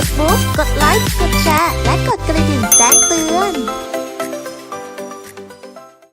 Facebook กดไลค์ กดแชร์ และกดกระดิ่งแจ้งเตือน